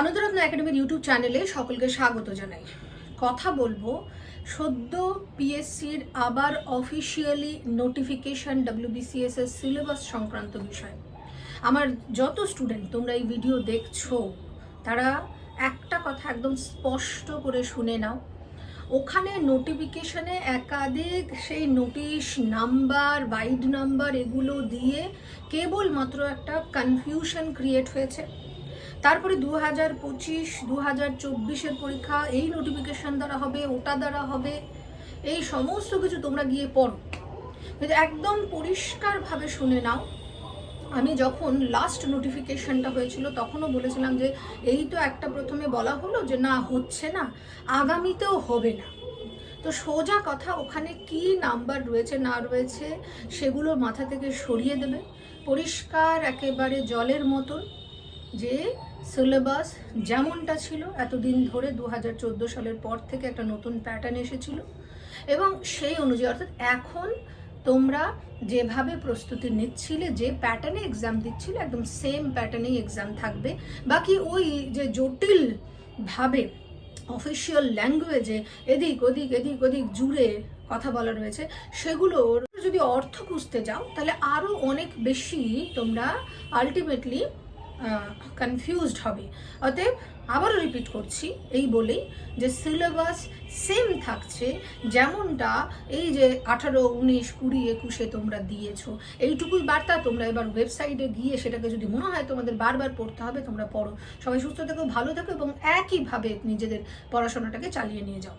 আনন্দরত্ন একাডেমির ইউটিউব চ্যানেলে সকলকে স্বাগত জানাই। কথা বলব সদ্য পিএসসির আবার অফিসিয়ালি নোটিফিকেশন ডাব্লিউবিসিএস এর সিলেবাস সংক্রান্ত বিষয়। আমার যত স্টুডেন্ট তোমরা এই ভিডিও দেখছ, তারা একটা কথা একদম স্পষ্ট করে শুনে নাও। ওখানে নোটিফিকেশনে একাধিক সেই নোটিশ নাম্বার বাইড নাম্বার এগুলো দিয়ে কেবলমাত্র একটা কনফিউশন ক্রিয়েট হয়েছে। তারপরে দু হাজার পঁচিশ দু হাজার চব্বিশের পরীক্ষা, এই নোটিফিকেশন দ্বারা হবে, ওটা দ্বারা হবে, এই সমস্ত কিছু তোমরা গিয়ে পড়ো। কিন্তু একদম পরিষ্কারভাবে শুনে নাও, আমি যখন লাস্ট নোটিফিকেশনটা হয়েছিল, তখনও বলেছিলাম যে, এই তো একটা প্রথমে বলা হলো যে, না, হচ্ছে না, আগামীতেও হবে না। তো সোজা কথা, ওখানে কি নাম্বার রয়েছে, না রয়েছে, সেগুলো মাথা থেকে সরিয়ে দেবে। পরিষ্কার, একেবারে জলের মতন। যে সিলেবাস যেমনটা ছিল এতদিন ধরে দু হাজার চোদ্দ সালের পর থেকে একটা নতুন প্যাটার্ন এসেছিল এবং সেই অনুযায়ী, অর্থাৎ এখন তোমরা যেভাবে প্রস্তুতি নিচ্ছিলে, যে প্যাটার্নে এক্সাম দিচ্ছিলে, একদম সেম প্যাটার্নেই এক্সাম থাকবে। বাকি ওই যে জটিল ভাবে অফিসিয়াল ল্যাঙ্গুয়েজে এদিক ওদিক এদিক ওদিক জুড়ে কথা বলা রয়েছে সেগুলোর যদি অর্থ খুঁজতে যাও, তাহলে আরও অনেক বেশি তোমরা আলটিমেটলি কনফিউজড হবে। অতএব আবারও রিপিট করছি, এই বলেই যে সিলেবাস সেম থাকছে, যেমনটা এই যে আঠারো, উনিশ, কুড়ি, একুশে তোমরা দিয়েছ। এইটুকুই বার্তা তোমরা এবার ওয়েবসাইটে গিয়ে সেটাকে যদি মনে হয় তোমাদের বারবার পড়তে হবে, তোমরা পড়ো। সবাই সুস্থ থেকো, ভালো থেকো এবং একইভাবে নিজেদের পড়াশোনাটাকে চালিয়ে নিয়ে যাও।